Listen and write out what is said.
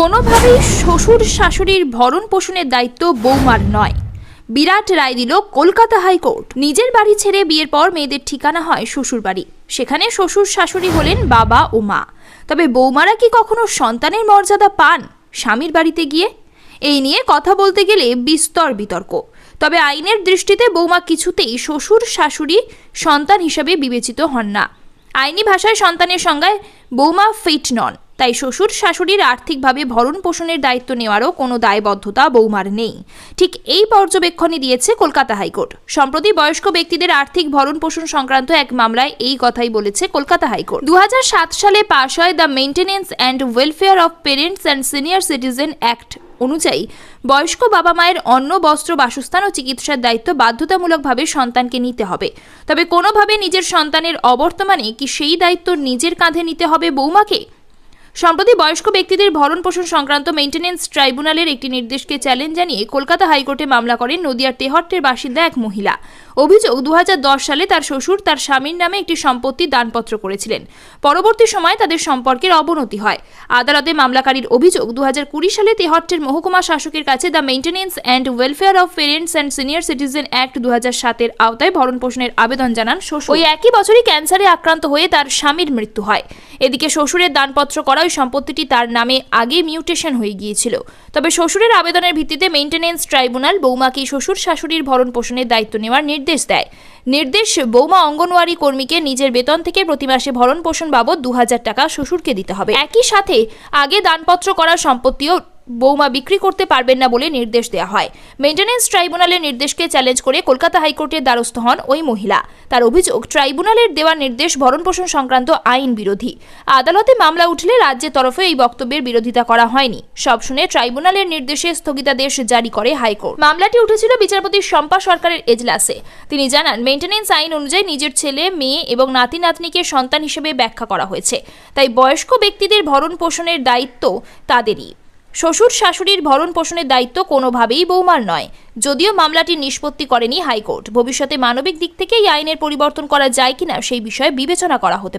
কোনোভাবেই শ্বশুর শাশুড়ির ভরণ পোষণের দায়িত্ব বৌমার নয়। বিরাট রায় দিল কলকাতা হাইকোর্ট। নিজের বাড়ি ছেড়ে বিয়ের পর মেয়েদের ঠিকানা হয় শ্বশুর বাড়ি সেখানে শ্বশুর শাশুড়ি হলেন বাবা ও মা। তবে বৌমারা কি কখনো সন্তানের মর্যাদা পান স্বামীর বাড়িতে গিয়ে? এই নিয়ে কথা বলতে গেলে বিস্তর বিতর্ক। তবে আইনের দৃষ্টিতে বৌমা কিছুতেই শ্বশুর শাশুড়ি সন্তান হিসাবে বিবেচিত হন না। আইনি ভাষায় সন্তানের সংজ্ঞায় বৌমা ফিট নন। তাই শ্বশুর শাশুড়ির আর্থিকভাবে ভরণ পোষণের দায়িত্ব নেওয়ারও কোনো দায়বদ্ধতা বৌমার নেই। ঠিক এই পর্যবেক্ষণই দিয়েছে কলকাতা হাইকোর্ট। সম্প্রতি বয়স্ক ব্যক্তিদের আর্থিক ভরণ পোষণ সংক্রান্ত এক মামলায় এই কথাই বলেছে কলকাতা হাইকোর্ট। দু হাজার সাত সালে পাশ হয় the maintenance and welfare of parents and senior citizen act অনুযায়ী বয়স্ক বাবা মায়ের অন্ন, বস্ত্র, বাসস্থান ও চিকিৎসার দায়িত্ব বাধ্যতামূলকভাবে সন্তানকে নিতে হবে। তবে কোনোভাবে নিজের সন্তানের অবর্তমানে কি সেই দায়িত্ব নিজের কাঁধে নিতে হবে বৌমাকে? সম্প্রতি বয়স্ক ব্যক্তিদের ভরণ পোষণ সংক্রান্ত মেইনটেনেন্স ট্রাইব্যুনালের একটি নির্দেশকে চ্যালেঞ্জ জানিয়ে কলকাতা হাইকোর্টে মামলা করেন নদিয়ার তেহট্টের বাসিন্দা এক মহিলা। অভিযোগ, দুহাজার দশ সালে তার শ্বশুর তার স্বামীর নামে একটি সম্পত্তি দানপত্র করেছিলেন। পরবর্তী সময়ে তাদের সম্পর্কের অবনতি হয়। আদালতে মামলাকারীর অভিযোগ, দুহাজার কুড়ি সালে তেহট্টের মহকুমা শাসকের কাছে the maintenance and welfare of parents and senior citizen act দু সাতের আওতায় ভরণ পোষণের আবেদন জানান শ্বশুর। ওই একই বছরই ক্যান্সারে আক্রান্ত হয়ে তার স্বামীর মৃত্যু হয়। এদিকে শ্বশুরের দানপত্র করা ওই সম্পত্তিটি তার নামে আগে মিউটেশন হয়ে গিয়েছিল। তবে শ্বশুরের আবেদনের ভিত্তিতে মেইনটেনেন্স ট্রাইব্যুনাল বৌমাকে শ্বশুর শাশুড়ির ভরণ পোষণের দায়িত্ব নেওয়ার নির্দেশ দেয়। নির্দেশ, বৌমা অঙ্গনওয়াড়ি কর্মীকে নিজের বেতন থেকে প্রতি মাসে ভরণ পোষণ বাবদ দু হাজার টাকা শ্বশুরকে দিতে হবে। একই সাথে আগে দানপত্র করা সম্পত্তিও বৌমা বিক্রি করতে পারবেন না বলে নির্দেশ দেওয়া হয়। মেইনটেনেন্স ট্রাইব্যুনালের নির্দেশকে চ্যালেঞ্জ করে কলকাতা হাইকোর্টের দ্বারস্থ হন ওই মহিলা। তার অভিযোগ ট্রাইব্যুনালের দেওয়া নির্দেশ ভরণ পোষণ সংক্রান্ত আইন বিরোধী। আদালতে মামলা উঠলে রাজ্যের তরফে এই বক্তব্যের বিরোধিতা করা হয়নি। সব শুনে ট্রাইব্যুনালের নির্দেশে স্থগিতাদেশ জারি করে হাইকোর্ট। মামলাটি উঠেছিল বিচারপতি শম্পা সরকারের এজলাসে। তিনি জানান মেইনটেনেন্স আইন অনুযায়ী নিজের ছেলে, মেয়ে এবং নাতি নাতনিকে সন্তান হিসেবে ব্যাখ্যা করা হয়েছে। তাই বয়স্ক ব্যক্তিদের ভরণ পোষণের দায়িত্ব তাদেরই। শ্বশুর শাশুড়ির ভরণ পোষণের দায়িত্ব কোনোভাবেই বৌমার নয়। যদিও মামলাটি নিষ্পত্তি করেনি হাইকোর্ট। ভবিষ্যতে মানবিক দিক থেকে এই আইনের পরিবর্তন করা যায় কিনা সেই বিষয়ে বিবেচনা করা হতে